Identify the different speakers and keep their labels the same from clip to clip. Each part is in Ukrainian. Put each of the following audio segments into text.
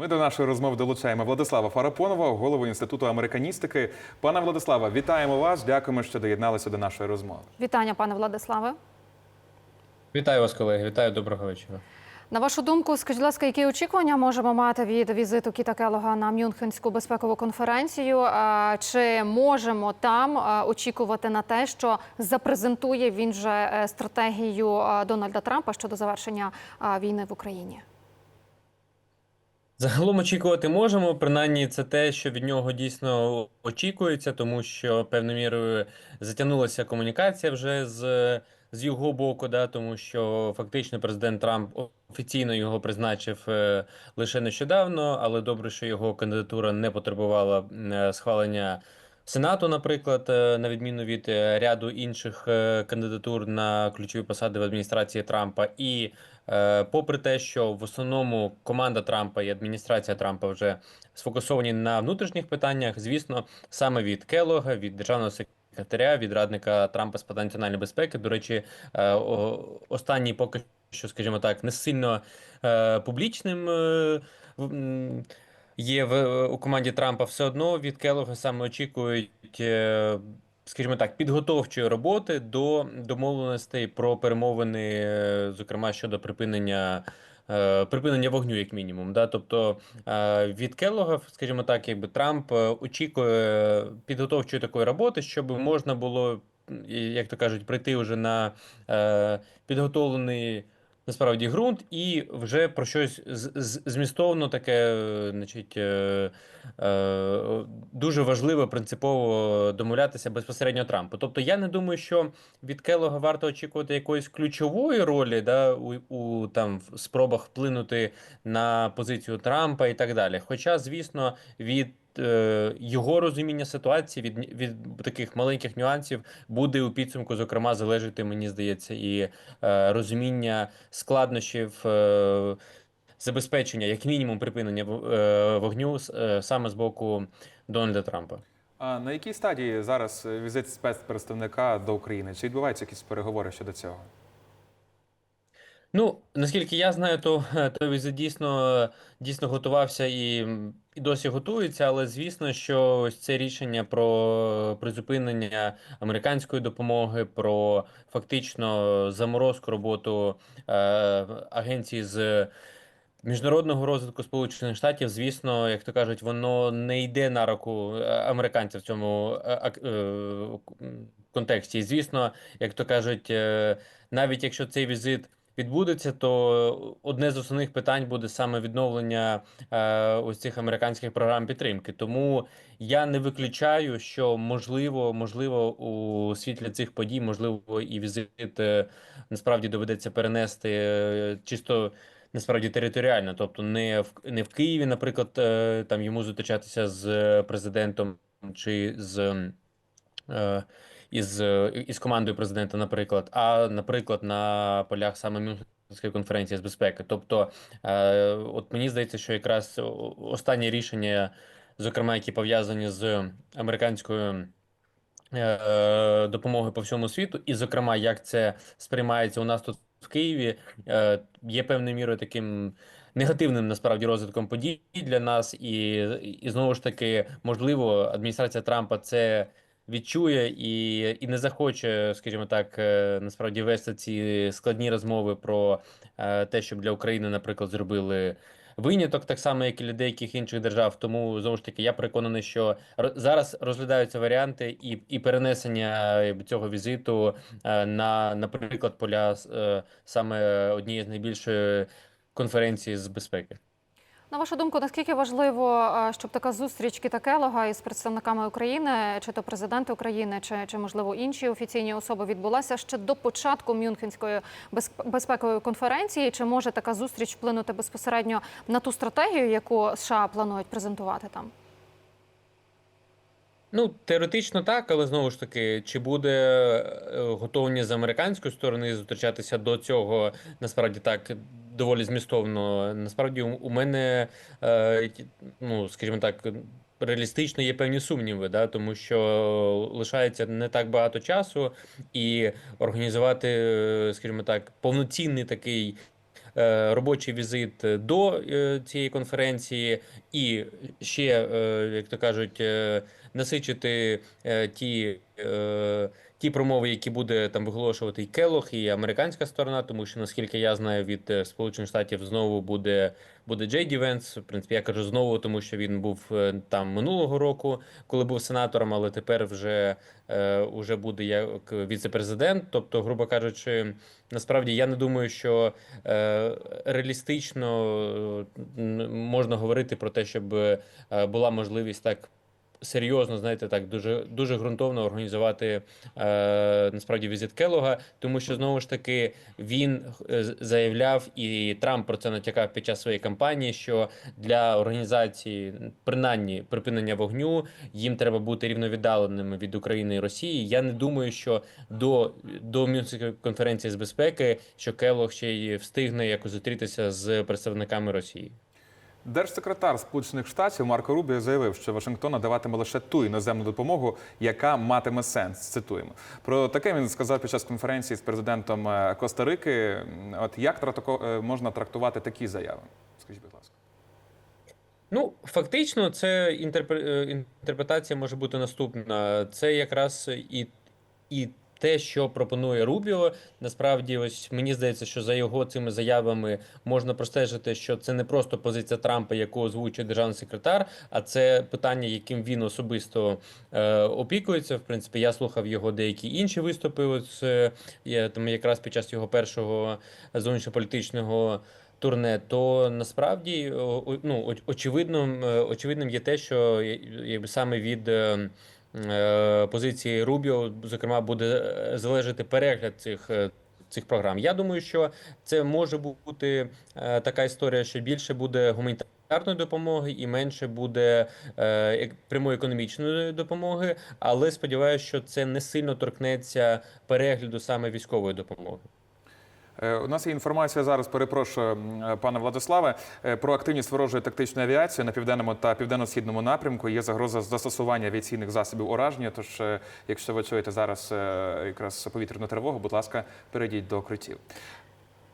Speaker 1: Ми до нашої розмови долучаємо Владислава Фарапонова, голову інституту американістики. Пане Владиславе, вітаємо вас. Дякуємо, що доєдналися до нашої розмови.
Speaker 2: Вітання, пане Владиславе.
Speaker 3: Вітаю вас, колеги. Вітаю доброго вечора.
Speaker 2: На вашу думку, скажіть, будь ласка, які очікування можемо мати від візиту Кіта Келога на Мюнхенську безпекову конференцію? Чи можемо там очікувати на те, що запрезентує він же е, стратегію Дональда Трампа щодо завершення війни в Україні?
Speaker 3: Загалом очікувати можемо. Принаймні, це те, що від нього дійсно очікується, тому що певною мірою затягнулася комунікація вже з, з його боку, да, тому що фактично президент Трамп офіційно його призначив е, лише нещодавно, але добре, що його кандидатура не потребувала е, схвалення. Сенату, наприклад, е, на відміну від ряду інших кандидатур на ключові посади в адміністрації Трампа, і попри те, що в основному команда Трампа і адміністрація Трампа вже сфокусовані на внутрішніх питаннях, звісно, саме від Келога, від державного секретаря, від радника Трампа з питань національної безпеки. До речі, е, останній поки що, скажімо так, не сильно е, публічним. е, Є в у команді Трампа все одно від Келога саме очікують, е, скажімо так, підготовчої роботи до домовленостей про перемовини, е, зокрема щодо припинення. е, Припинення вогню, як мінімум, да, тобто е, від Келлога, скажімо так, якби Трамп очікує підготовчої такої роботи, щоб можна було, як то кажуть, прийти вже на підготовлений насправді ґрунт, і вже про щось змістовно таке, е, значить, е, е, дуже важливо принципово домовлятися безпосередньо Трампу. Тобто я не думаю, що від Келлога варто очікувати якоїсь ключової ролі да, у, у там в спробах вплинути на позицію Трампа і так далі. Хоча, звісно, від його розуміння ситуації від, від таких маленьких нюансів буде у підсумку, зокрема, залежати, мені здається, і е, розуміння складнощів е, забезпечення, як мінімум, припинення е, вогню е, саме з боку Дональда Трампа.
Speaker 1: А на якій стадії зараз е, візит спецпредставника до України? Чи відбуваються якісь переговори щодо цього?
Speaker 3: Ну, наскільки я знаю, то е, той візит дійсно, дійсно готувався і, і досі готується, але звісно, що ось це рішення про призупинення американської допомоги, про фактично заморозку роботу е, агенції з міжнародного розвитку Сполучених Штатів, звісно, як то кажуть, воно не йде на руку е, американців в цьому е, е, контексті. І звісно, як то кажуть, е, навіть якщо цей візит відбудеться, то одне з основних питань буде саме відновлення е, ось цих американських програм підтримки. Тому я не виключаю, що можливо, можливо, у світлі цих подій, можливо, і візит е, насправді доведеться перенести е, чисто. Насправді територіально, тобто не в не в Києві, наприклад, е, там йому зустрічатися з президентом чи з е, із, е, із командою президента, наприклад, а наприклад, на полях саме Мюнхенської конференції з безпеки. Тобто, е, от мені здається, що якраз останні рішення, зокрема, які пов'язані з американською. е, Допомоги по всьому світу, і, зокрема, як це сприймається у нас тут в Києві, е, є певною мірою таким негативним насправді розвитком подій для нас, і, і знову ж таки, можливо, адміністрація Трампа це відчує і, і не захоче, скажімо так, е, насправді вести ці складні розмови про е, те, щоб для України, наприклад, зробили. Виняток так само, як і для деяких інших держав. Тому знову ж таки я переконаний, що зараз розглядаються варіанти і, і перенесення е, цього візиту на, наприклад, поля саме однієї з найбільшої конференції з безпеки.
Speaker 2: На вашу думку, наскільки важливо, щоб така зустріч Кіта Келога із представниками України, чи то президенти України, чи, чи можливо інші офіційні особи відбулася ще до початку Мюнхенської безпекової конференції? Чи може така зустріч вплинути безпосередньо на ту стратегію, яку США планують презентувати там?
Speaker 3: Ну, теоретично так, але знову ж таки, чи буде е, готовність з американської сторони зустрічатися до цього, насправді так доволі змістовно. Насправді, у мене, е, ну, скажімо так, реалістично є певні сумніви, да, тому що лишається не так багато часу, і організувати, е, скажімо так, повноцінний такий е, робочий візит до цієї конференції, і ще, як то кажуть, насичити ті. Ті промови, які буде там виголошувати і Келох, і американська сторона, тому що наскільки я знаю, від е, Сполучених Штатів знову буде буде Джей Ді Венс. В принципі, я кажу знову, тому що він був е, там минулого року, коли був сенатором, але тепер вже, е, уже буде як віце-президент. Тобто, грубо кажучи, насправді я не думаю, що е, реалістично е, можна говорити про те, щоб була можливість так. Серйозно, знаєте, так дуже дуже ґрунтовно організувати е, насправді візит Келога, тому що знову ж таки він е, заявляв, і Трамп про це натякав під час своєї кампанії, що для організації принаймні припинення вогню їм треба бути рівновіддаленими від України і Росії. Я не думаю, що до, до Мюнхенської конференції з безпеки, що Келог ще й встигне якось зустрітися з представниками Росії.
Speaker 1: Держсекретар Сполучених Штатів Марко Рубіо заявив, що Вашингтон надаватиме лише ту іноземну допомогу, яка матиме сенс. Цитуємо про таке. Він сказав під час конференції з президентом е, Коста-Рики. От як е, можна трактувати такі заяви? Скажіть, будь ласка.
Speaker 3: Ну, фактично, це е, інтерпретація може бути наступна. Це якраз і, і те, що пропонує Рубіо. Насправді, ось мені здається, що за його цими заявами можна простежити, що це не просто позиція Трампа, яку озвучує державний секретар, а це питання, яким він особисто е, опікується. В принципі, я слухав його деякі інші виступи. Ось е, там якраз під час його першого зовнішньополітичного турне, то насправді ну, оч- очевидним, е, очевидним є те, що якби саме від е, позиції Рубіо, зокрема, буде е, залежати перегляд цих. е, Цих програм. Я думаю, що це може бути е, така історія, що більше буде гуманітарної допомоги і менше буде е, прямої економічної допомоги. Але сподіваюся, що це не сильно торкнеться перегляду саме військової допомоги.
Speaker 1: Е, У нас є інформація зараз. Перепрошую, е, пане Владиславе, е, про активність ворожої тактичної авіації на південному та південно-східному напрямку. Є загроза застосування авіаційних засобів ураження. Тож, якщо ви чуєте зараз якраз повітряну тривогу, будь ласка, перейдіть до укриттів.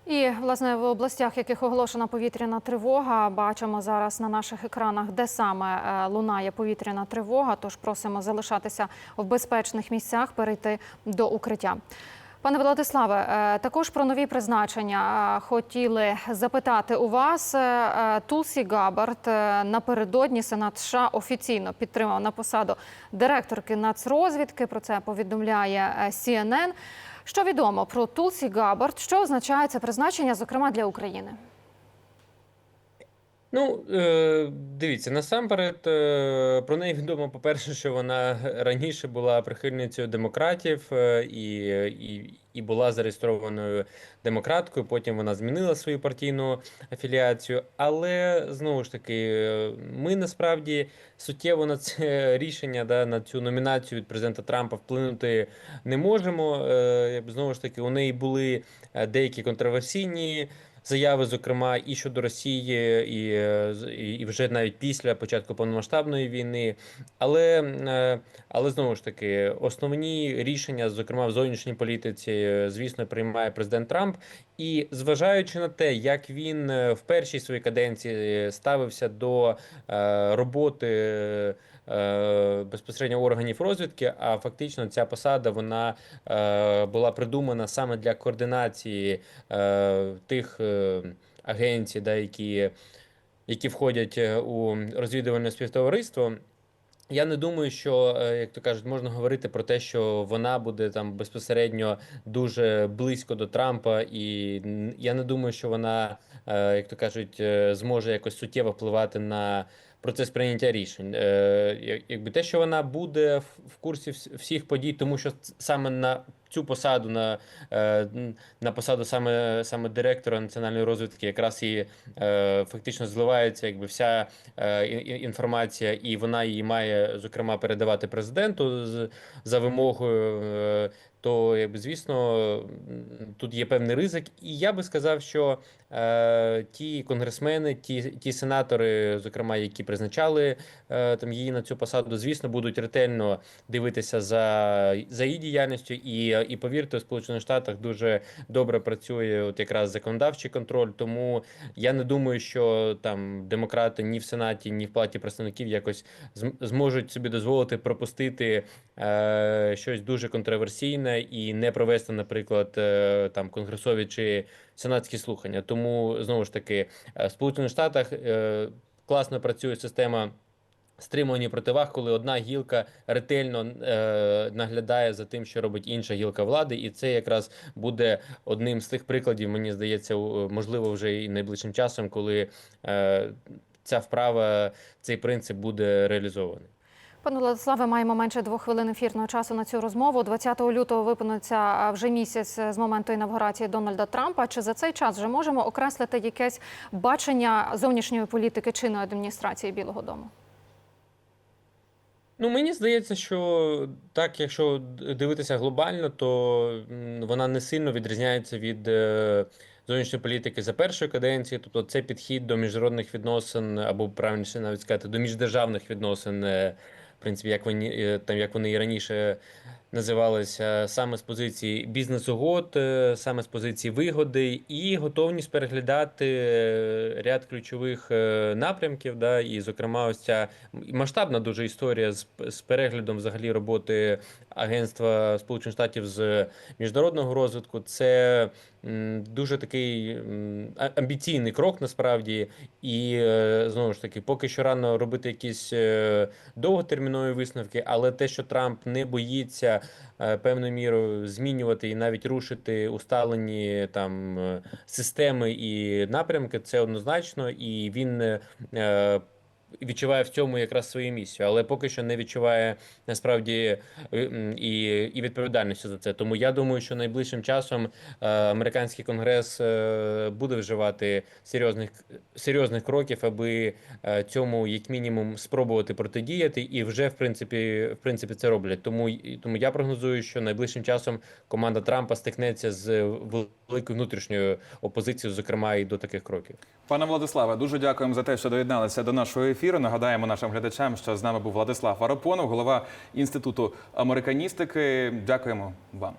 Speaker 2: І власне в областях, яких оголошена повітряна тривога, бачимо зараз на наших екранах, де саме лунає повітряна тривога. Тож просимо залишатися в безпечних місцях, перейти до укриття. Пане Владиславе, е, також про нові призначення е, хотіли запитати у вас. Е, Тулсі Габард напередодні Сенат США офіційно підтримав на посаду директорки нацрозвідки. Про це повідомляє CNN. Що відомо про Тулсі Габард? Що означає це призначення, зокрема для України?
Speaker 3: Ну, е, дивіться, насамперед е, про неї відомо, по-перше, що вона раніше була прихильницею демократів е, і, і, і була зареєстрованою демократкою. Потім вона змінила свою партійну афіліацію. Але знову ж таки, ми насправді суттєво на це рішення, да, на цю номінацію від президента Трампа вплинути не можемо. Знову ж таки, у неї були деякі контроверсійні заяви, зокрема, і щодо Росії, і, е, і вже навіть після початку повномасштабної війни. Але, е, але знову ж таки, основні рішення, зокрема в зовнішній політиці, е, звісно, приймає президент Трамп. І зважаючи на те, як він е, в першій своїй каденції ставився до е, роботи. Е, Безпосередньо органів розвідки, а фактично ця посада вона е, була придумана саме для координації е, тих агенцій, да, які, які входять у розвідувальне співтовариство. Я не думаю, що, як то кажуть, можна говорити про те, що вона буде там безпосередньо дуже близько до Трампа, і я не думаю, що вона, як то кажуть, зможе якось суттєво впливати на процес прийняття рішень. Е, Якби те, що вона буде в- курсі всіх подій, тому що саме на цю посаду, на, е, на посаду саме, саме директора національної розвідки, якраз і е, фактично зливається якби вся е, інформація, і вона її має зокрема передавати президенту за вимогою. е, то якби звісно тут є певний ризик. І я би сказав, що е, ті конгресмени, ті, ті сенатори, зокрема, які призначали е, там її на цю посаду, звісно, будуть ретельно дивитися за, за її діяльністю. І, і повірте, у Сполучених Штатах дуже добре працює от якраз законодавчий контроль. Тому я не думаю, що там демократи ні в сенаті, ні в палаті представників якось зможуть собі дозволити пропустити е, щось дуже контроверсійне і не провести, наприклад, е, там конгресові чи сенатські слухання. Тому знову ж таки, е, в Сполучених Штатах е, класно працює система. Стримування противаг, коли одна гілка ретельно наглядає за тим, що робить інша гілка влади, і це якраз буде одним з тих прикладів, мені здається, можливо, вже і найближчим часом, коли ця вправа, цей принцип буде реалізований.
Speaker 2: Пане Владиславе, маємо менше двох хвилин ефірного часу на цю розмову. 20 лютого виповниться вже місяць з моменту інавгурації Дональда Трампа. Чи за цей час вже можемо окреслити якесь бачення зовнішньої політики чинної адміністрації Білого Дому?
Speaker 3: Ну, мені здається, що так, якщо дивитися глобально, то вона не сильно відрізняється від е, зовнішньої політики за першої каденції. Тобто, це підхід до міжнародних відносин, або правильніше навіть сказати, до міждержавних відносин, е, принципі, як вони е, там, як вони і раніше називалися, саме з позиції бізнес-угод, е, саме з позиції вигоди, і готовність переглядати е, ряд ключових е, напрямків. Да, і, зокрема, ось ця масштабна дуже історія з, з переглядом взагалі роботи Агентства Сполучених Штатів з міжнародного розвитку. Це дуже такий амбіційний крок насправді. І знову ж таки, поки що рано робити якісь довготермінові висновки, але те, що Трамп не боїться певною мірою змінювати і навіть рушити усталені там е, системи і напрямки, це однозначно, і він е, е, відчуває в цьому якраз свою місію, але поки що не відчуває насправді е, і, і відповідальності за це. Тому я думаю, що найближчим часом е, американський конгрес е, буде вживати серйозних серйозних кроків, аби цьому як мінімум спробувати протидіяти, і вже в принципі в принципі це роблять. Тому тому я прогнозую, що найближчим часом команда Трампа стикнеться з великою внутрішньою опозицією, зокрема і до таких кроків.
Speaker 1: Пане Владиславе, дуже дякуємо за те, що доєдналися до нашого ефіру. Нагадаємо нашим глядачам, що з нами був Владислав Арапонов, голова інституту американістики. Дякуємо вам.